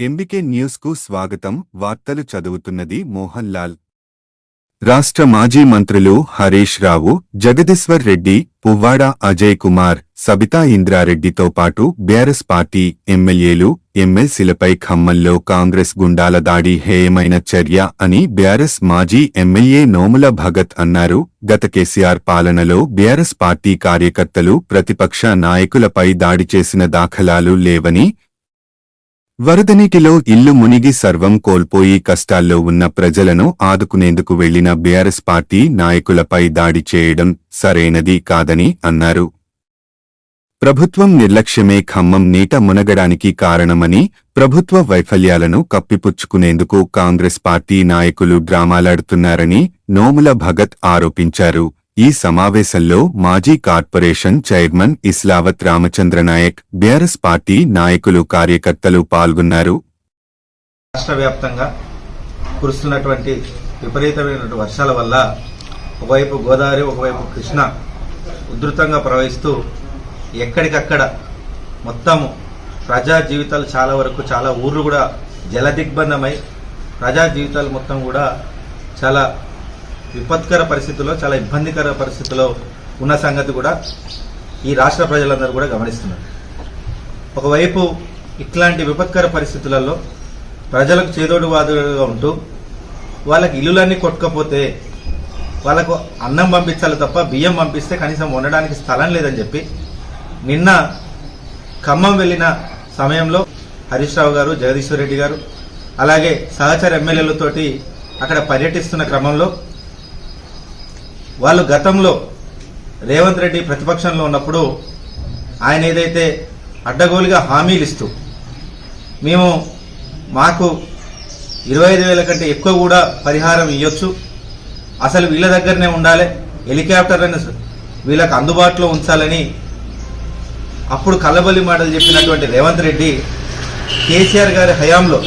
MBK news. కు స్వాగతం. వార్తలు చదువుతున్నది మోహన్ లాల్. రాష్ట్ర మాజీ మంత్రులు హరీష్ రావు జగదీశ్వర్ రెడ్డి పువ్వాడ అజయ్ కుమార్ సబితా ఇంద్రారెడ్డితో పాటు బీఆర్ఎస్ పార్టీ ఎమ్మెల్యేలు ఎమ్మెల్సీలపై ఖమ్మంలో కాంగ్రెస్ గుండాల దాడి హేయమైన చర్య అని బీఆర్ఎస్ మాజీ ఎమ్మెల్యే నోముల భగత్ అన్నారు. గత కేసీఆర్ పాలనలో బీఆర్ఎస్ పార్టీ కార్యకర్తలు ప్రతిపక్ష నాయకులపై దాడి చేసిన దాఖలాలు లేవని వరదనీటిలో ఇల్లు మునిగి సర్వం కోల్పోయి కష్టాల్లో ఉన్న ప్రజలను ఆదుకునేందుకు వెళ్ళిన బీఆర్ఎస్ పార్టీ నాయకులపై దాడి చేయడం సరైనది కాదని అన్నారు. ప్రభుత్వం నిర్లక్ష్యమే ఖమ్మం నీట మునగడానికి కారణమని ప్రభుత్వ వైఫల్యాలను కప్పిపుచ్చుకునేందుకు కాంగ్రెస్ పార్టీ నాయకులు డ్రామాలాడుతున్నారని నోముల భగత్ ఆరోపించారు. ఈ సమావేశంలో మాజీ corporation chairman Islavath Ramachandranaik BRS party నాయకులు కార్యకర్తలు పాల్గొన్నారు. రాష్ట్ర వ్యాప్తంగా కురుస్తున్నటువంటి విపరీతమైనటువంటి వర్షాల వల్ల ఒకవైపు గోదావరి ఒకవైపు కృష్ణ ఉధృతంగా ప్రవహిస్తూ ఎక్కడికక్కడ మొత్తము ప్రజా జీవితాలు చాలా వరకు చాలా ఊర్లు కూడా జలదిగ్బంధమై ప్రజా జీవితాలు మొత్తం కూడా చాలా విపత్కర పరిస్థితుల్లో చాలా ఇబ్బందికర పరిస్థితుల్లో ఉన్న సంగతి కూడా ఈ రాష్ట్ర ప్రజలందరూ కూడా గమనిస్తున్నారు. ఒకవైపు ఇట్లాంటి విపత్కర పరిస్థితులలో ప్రజలకు చేదోడు వాదుడుగా ఉంటూ వాళ్ళకి ఇల్లులన్నీ కొట్టుకపోతే వాళ్ళకు అన్నం పంపించాలి తప్ప బియ్యం పంపిస్తే కనీసం ఉండడానికి స్థలం లేదని చెప్పి నిన్న ఖమ్మం వెళ్ళిన సమయంలో హరీష్ రావు గారు జగదీశ్వర్ రెడ్డి గారు అలాగే సహచర ఎమ్మెల్యేలతోటి అక్కడ పర్యటిస్తున్న క్రమంలో వాళ్ళు గతంలో రేవంత్ రెడ్డి ప్రతిపక్షంలో ఉన్నప్పుడు ఆయన ఏదైతే అడ్డగోలుగా హామీలు ఇస్తూ మేము మాకు ఇరవై ఐదు వేల కంటే ఎక్కువ కూడా పరిహారం ఇవ్వచ్చు అసలు వీళ్ళ దగ్గరనే ఉండాలి. హెలికాప్టర్లను వీళ్ళకు అందుబాటులో ఉంచాలని అప్పుడు కల్లబల్లి మాటలు చెప్పినటువంటి రేవంత్ రెడ్డి కేసీఆర్ గారి హయాంలో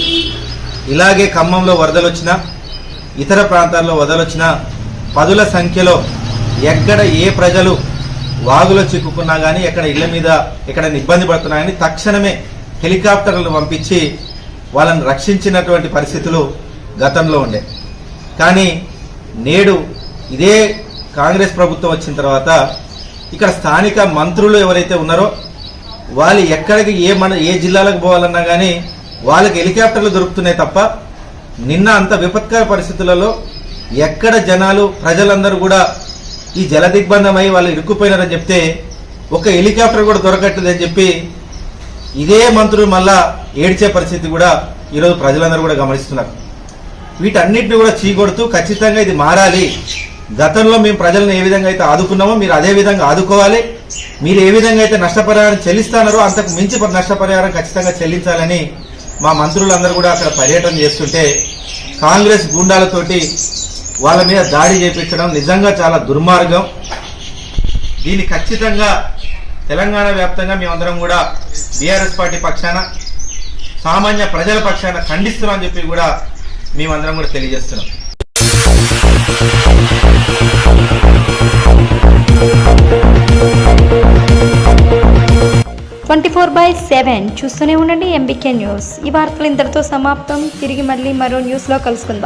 ఇలాగే ఖమ్మంలో వరదలు వచ్చినా ఇతర ప్రాంతాల్లో వరదలు వచ్చినా పదుల సంఖ్యలో ఎక్కడ ఏ ప్రజలు వాగులో చిక్కుకున్నా కానీ ఎక్కడ ఇళ్ళ మీద ఎక్కడ ఇబ్బంది పడుతున్నా కానీ తక్షణమే హెలికాప్టర్లను పంపించి వాళ్ళని రక్షించినటువంటి పరిస్థితులు గతంలో ఉండే. కానీ నేడు ఇదే కాంగ్రెస్ ప్రభుత్వం వచ్చిన తర్వాత ఇక్కడ స్థానిక మంత్రులు ఎవరైతే ఉన్నారో వాళ్ళు ఎక్కడికి ఏ మన ఏ జిల్లాలకు పోవాలన్నా కానీ వాళ్ళకి హెలికాప్టర్లు దొరుకుతున్నాయి తప్ప నిన్న అంత విపత్కర పరిస్థితులలో ఎక్కడ జనాలు ప్రజలందరూ కూడా ఈ జల దిగ్బంధమై వాళ్ళు ఇరుక్కుపోయినారని చెప్తే ఒక హెలికాప్టర్ కూడా దొరకట్లేదని చెప్పి ఇదే మంత్రులు మళ్ళా ఏడ్చే పరిస్థితి కూడా ఈరోజు ప్రజలందరూ కూడా గమనిస్తున్నారు. వీటన్నిటిని కూడా చీకొడుతూ ఖచ్చితంగా ఇది మారాలి. గతంలో మేము ప్రజలను ఏ విధంగా అయితే ఆదుకున్నామో మీరు అదే విధంగా ఆదుకోవాలి. మీరు ఏ విధంగా అయితే నష్టపరిహారం చెల్లిస్తానారో అంతకు మించి నష్టపరిహారం ఖచ్చితంగా చెల్లించాలని మా మంత్రులందరూ కూడా అక్కడ పర్యటన చేస్తుంటే కాంగ్రెస్ గూండాలతోటి వాళ్ళ మీద దాడి చేపించడం నిజంగా చాలా దుర్మార్గం. దీన్ని ఖచ్చితంగా తెలంగాణ వ్యాప్తంగా మేమందరం కూడా బీఆర్ఎస్ పార్టీ పక్షాన సామాన్య ప్రజల పక్షాన ఖండిస్తున్నామని చెప్పి కూడా మేమందరం కూడా తెలియజేస్తున్నాం. ట్వంటీ ఫోర్ బై సెవెన్ చూస్తూనే ఉండండి ఎంబీకే న్యూస్. ఈ వార్తలు ఇంతటితో సమాప్తం. తిరిగి మళ్ళీ మరో న్యూస్లో కలుసుకుందాం.